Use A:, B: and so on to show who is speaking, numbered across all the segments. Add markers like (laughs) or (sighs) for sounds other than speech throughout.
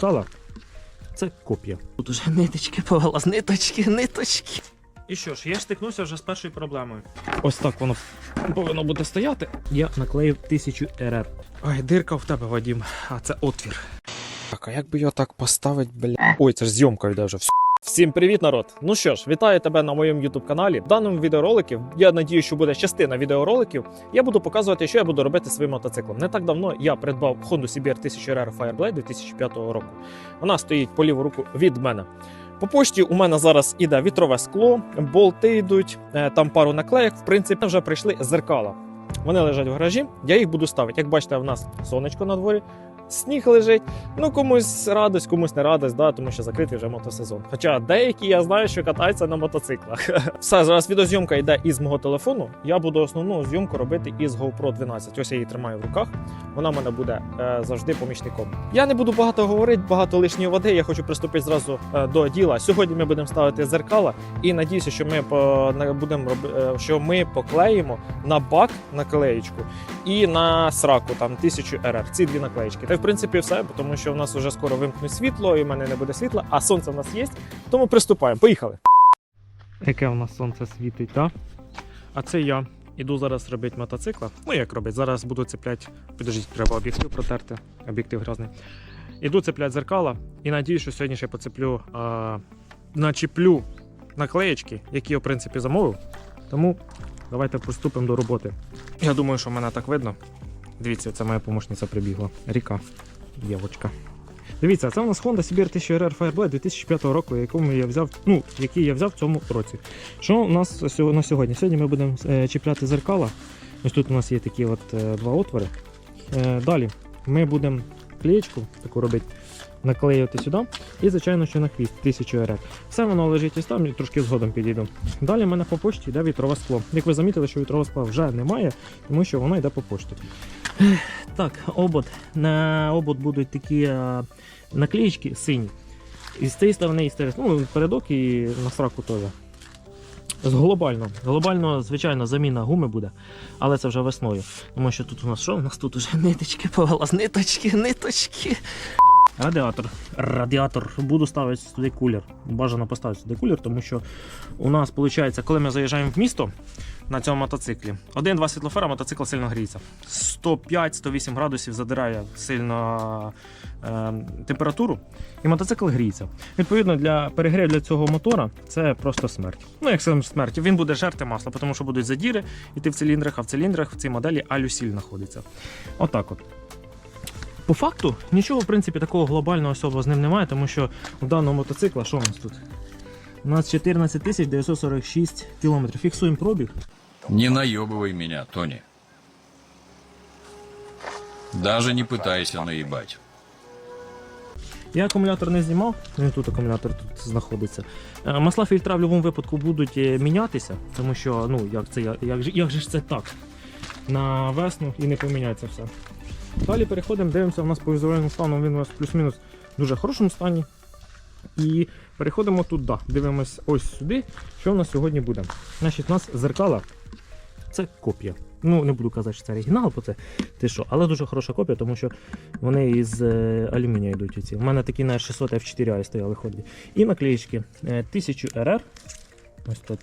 A: Кала це копія. Тут уже ниточки повела, ниточки, ниточки. І що ж, я стикнувся вже з першою проблемою. Ось так воно повинно буде стояти. Я наклеїв 1000 РР. Ой, дирка в тебе, Вадім, а це отвір. Так, а як би його так поставити, бля. Ой, це ж зйомка йде вже. Всім привіт, народ! Ну що ж, вітаю тебе на моєму youtube каналі. В даному відеороликі, я надію, що буде частина відеороликів. Я буду показувати, що я буду робити своїм мотоциклом. Не так давно я придбав Honda CBR 1000 RR Fireblade 2005 року. Вона стоїть по ліву руку від мене. По пошті у мене зараз іде вітрове скло, болти йдуть, е, там пару наклеїк. В принципі, вже прийшли зеркала. Вони лежать в гаражі, я їх буду ставити. Як бачите, в нас сонечко на дворі, сніг лежить. Ну, комусь радость, комусь не радость, да, тому що закритий вже мотосезон. Хоча деякі я знаю, що катаються на мотоциклах. (laughs) Все, зараз відеозйомка йде із мого телефону. Я буду основну зйомку робити із GoPro 12. Ось я її тримаю в руках. Вона в мене буде е, завжди помічником. Я не буду багато говорити, багато лишньої води. Я хочу приступити зразу е, до діла. Сьогодні ми будемо ставити зеркала, і надіюся, що ми по на- будемо е, що ми поклеїмо на бак наклеєчку і на сраку там 1000 РР. Ці дві наклеїчки. В принципі все, тому що в нас вже скоро вимкнуть світло, і в мене не буде світла, а сонце в нас є. Тому приступаємо. Поїхали. Яке в нас сонце світить, так? А це я. Іду зараз робити мотоцикла. Ну як робити? Зараз буду цепляти. Підождіть, треба об'єктив протерти. Об'єктив грязний. Іду цепляти зеркала і надію, що сьогодні ще поцеплю, а, начеплю наклеєчки, які я в принципі замовив. Тому давайте приступимо до роботи. Я думаю, що мене так видно. Дивіться, це моя помощниця прибігла. Ріка. Дівочка. Дивіться, це у нас Honda CBR 1000 RR Fireblade 2005 року, якому я взяв, ну, який я взяв в цьому році. Що у нас на сьогодні? Сьогодні ми будемо е, чіпляти зеркала. Ось тут у нас є такі от е, два отвори. Е, далі ми будемо клеєчку таку робити, наклеювати сюди. І, звичайно, що на хвіст 1000 RR. Все воно лежить ось там, і трошки згодом підійду. Далі в мене по почті йде вітрове скло. Як ви замітили, що вітрового скла вже немає, тому що воно йде по пошті. (sighs) Так, обод. На обод будуть такі а, наклеїчки сині. І з цієї сторони, і з цієї. Ну, передок і на сраку теж. Глобально. Глобально, звичайно, заміна гуми буде, але це вже весною. Тому що тут у нас що? У нас тут уже ниточки повела, ниточки, ниточки. Радіатор. Радіатор. Буду ставити сюди кулер. Бажано поставити сюди кулер, тому що у нас виходить, коли ми заїжджаємо в місто на цьому мотоциклі, один-два світлофера, мотоцикл сильно гріється. 105-108 градусів задирає сильно е, температуру, і мотоцикл гріється. Відповідно, для перегріву для цього мотора це просто смерть. Ну, як сам смерть, він буде жерти масло, тому що будуть задіри йти в циліндрах, а в циліндрах в цій моделі алюсіль знаходиться. Отак от. По факту нічого в принципі такого глобального особо з ним немає, тому що у даного мотоцикла, що у нас тут? У нас 14 946 кілометрів. Фіксуємо пробіг.
B: Не наебывай меня, Тони. Даже не пытайся наебать.
A: Я акумулятор не знімав, він тут акумулятор тут знаходиться. Е, Масла фільтра в будь-якому випадку будуть е, мінятися, тому що ну як це як, же- як же ж це так? На весну і не поміняється все. Далі переходимо, дивимося, у нас по візуальному стану він у нас плюс-мінус в дуже хорошому стані. І переходимо туди, дивимось ось сюди, що в нас сьогодні буде. Значить, у нас зеркала це копія. Ну, не буду казати, що це оригінал, бо це ти що, але дуже хороша копія, тому що вони із е, алюмінія йдуть. Оці. У мене такі на 600 F4i стояли ході. І наклеїчки е, 1000 RR. Ось тут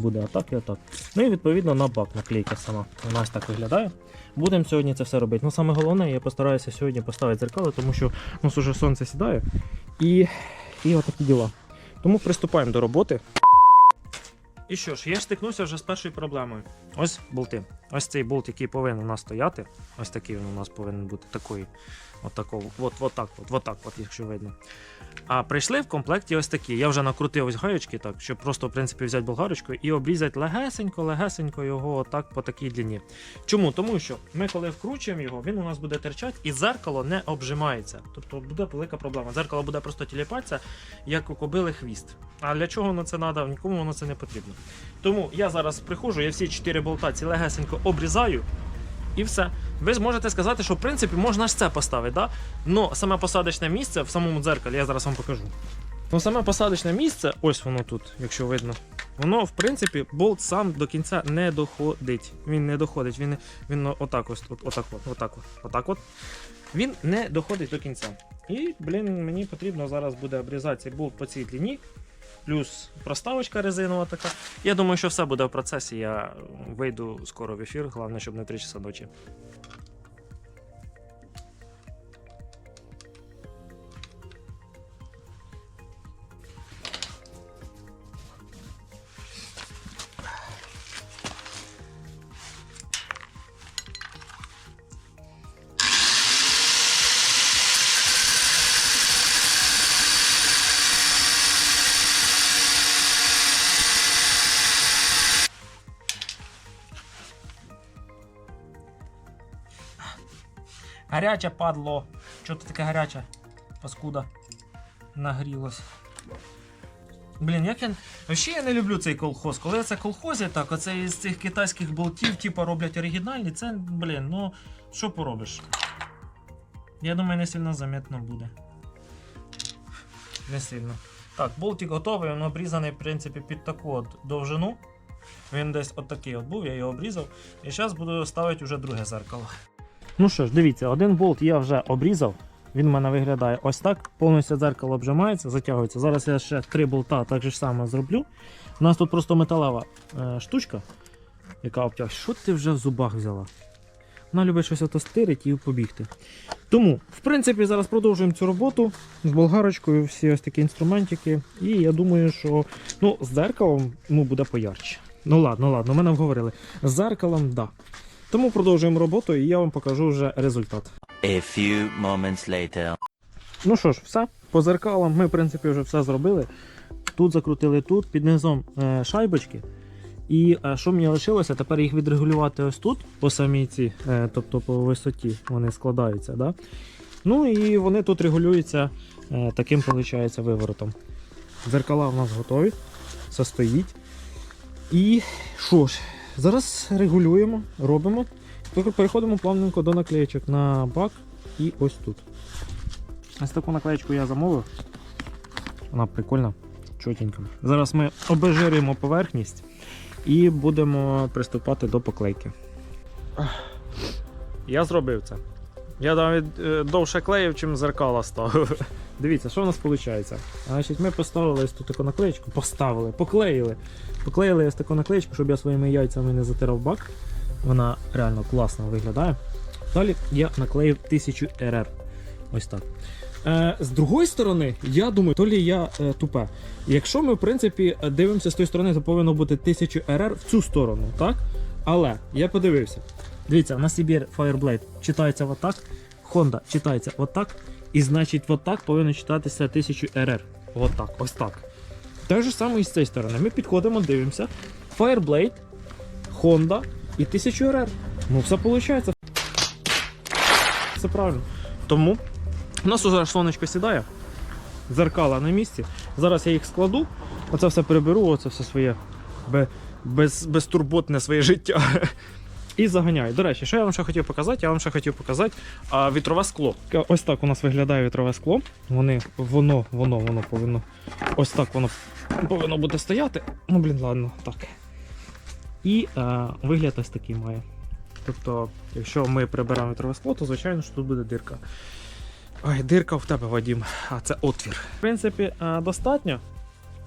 A: буде атак і атак. Ну і відповідно на бак наклейка сама. У нас так виглядає. Будемо сьогодні це все робити. Ну саме головне, я постараюся сьогодні поставити зеркало, тому що у нас уже сонце сідає. І, і отакі діла. Тому приступаємо до роботи. І що ж, я стикнувся вже з першою проблемою. Ось болти. Ось цей болт, який повинен у нас стояти. Ось такий він у нас повинен бути такий. Отакого. От, от так, от, от так, от, якщо видно. А прийшли в комплекті ось такі. Я вже накрутив ось гаючки, так, щоб просто в принципі взяти болгарочку і обрізати легесенько, легесенько його отак по такій длині. Чому? Тому що ми, коли вкручуємо його, він у нас буде терчати і зеркало не обжимається. Тобто буде велика проблема. Зеркало буде просто тіліпатися, як у кобили хвіст. А для чого воно це треба? Нікому воно це не потрібно. Тому я зараз приходжу, я всі чотири болта ці легесенько обрізаю. І все. Ви зможете сказати, що в принципі можна ж це поставити, да? Но саме посадочне місце в самому дзеркалі, я зараз вам покажу. Ну, саме посадочне місце, ось воно тут, якщо видно, воно, в принципі, болт сам до кінця не доходить. Він не доходить, він, він отак ось, от, отак от, отак от, отак от. він не доходить до кінця. І, блін, мені потрібно зараз буде обрізати болт по цій длині. Плюс проставочка резинова така. Я думаю, що все буде в процесі. Я вийду скоро в ефір, головне, щоб не 3 часа ночі. Гаряче падло. Чого ти таке гаряче? Паскуда. Нагрілось. Блін, як я. Вообще я не люблю цей колхоз. Коли це колхозі, так, оце із цих китайських болтів, типу, роблять оригінальні, це, блін, ну, що поробиш? Я думаю, не сильно заметно буде. Не сильно. Так, болтик готовий, він обрізаний, в принципі, під таку от довжину. Він десь от такий от був, я його обрізав. І зараз буду ставити вже друге зеркало. Ну що ж, дивіться, один болт я вже обрізав. Він в мене виглядає ось так. Повністю дзеркало обжимається, затягується. Зараз я ще три болта так же само зроблю. У нас тут просто металева е, штучка, яка обтягує. Що ти вже в зубах взяла? Вона любить щось ото стирить і побігти. Тому, в принципі, зараз продовжуємо цю роботу з болгарочкою, всі ось такі інструментики. І я думаю, що ну, з дзеркалом ну, буде поярче. Ну ладно, ладно, мене вговорили. З дзеркалом, так. Да. Тому продовжуємо роботу і я вам покажу вже результат.
C: A few moments later.
A: Ну що ж, все. По зеркалам ми, в принципі, вже все зробили. Тут закрутили тут, під низом е, шайбочки. І е, що мені лишилося, тепер їх відрегулювати ось тут, по самій ці, е, тобто по висоті вони складаються. Да? Ну і вони тут регулюються е, таким, виходить, виворотом. Дзеркала в нас готові, все стоїть. І що ж, зараз регулюємо, робимо. Переходимо плавненько до наклеєчок на бак і ось тут. Ось таку наклеєчку я замовив. Вона прикольна, чотенька. Зараз ми обезжирюємо поверхність і будемо приступати до поклейки. Я зробив це. Я навіть е, довше клеїв, чим зеркала ставив. Дивіться, що в нас виходить. Значить, ми поставили ось тут таку наклеєчку, поставили, поклеїли. Поклеїли ось таку наклеєчку, щоб я своїми яйцями не затирав бак. Вона реально класно виглядає. Далі я наклеїв 1000 РР. Ось так. Е, з другої сторони, я думаю, то лі я е, тупе. Якщо ми, в принципі, дивимося з тої сторони, то повинно бути 1000 РР в цю сторону, так? Але я подивився. Дивіться, на Sibir Fireblade читається отак, Honda читається отак, і значить, отак повинно читатися 1000 РР. Отак, ось так. Так же саме і з цієї сторони. Ми підходимо, дивимося. Fireblade, Honda і 1000 РР. Ну, все виходить. Все правильно. Тому у нас уже сонечко сідає, зеркала на місці. Зараз я їх складу, оце все приберу, оце все своє бе- без, безтурботне своє життя. І заганяю. До речі, що я вам ще хотів показати? Я вам ще хотів показати а, вітрове скло. Ось так у нас виглядає вітрове скло. Вони, воно, воно, воно повинно. Ось так воно повинно буде стояти. Ну, блін, ладно, так. І а, вигляд ось такий має. Тобто, якщо ми приберемо вітрове скло, то звичайно, що тут буде дирка. Ой, дирка в тебе, Вадім, а це отвір. В принципі, е, достатньо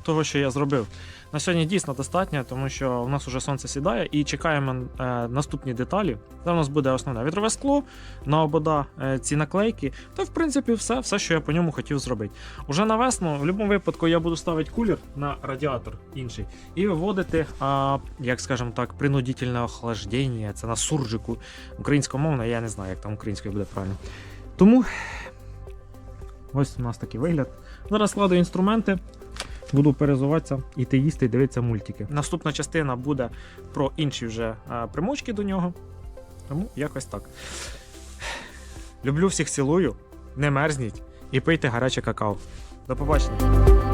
A: того, що я зробив. На сьогодні дійсно достатньо, тому що в нас вже сонце сідає і чекаємо е, наступні деталі. Це у нас буде основне вітрове скло, на обода е, ці наклейки. Та в принципі все, все, що я по ньому хотів зробити. Уже на весну, в будь-якому випадку, я буду ставити кулер на радіатор інший і виводити, а, як скажемо так, принудительне охлаждення. Це на суржику українськомовно, я не знаю, як там українською буде правильно. Тому ось у нас такий вигляд. Зараз складу інструменти. Буду перезуватися, іти їсти і дивитися мультики. Наступна частина буде про інші вже е, примочки до нього. Тому якось так. Люблю всіх цілую, не мерзніть і пийте гаряче какао. До побачення.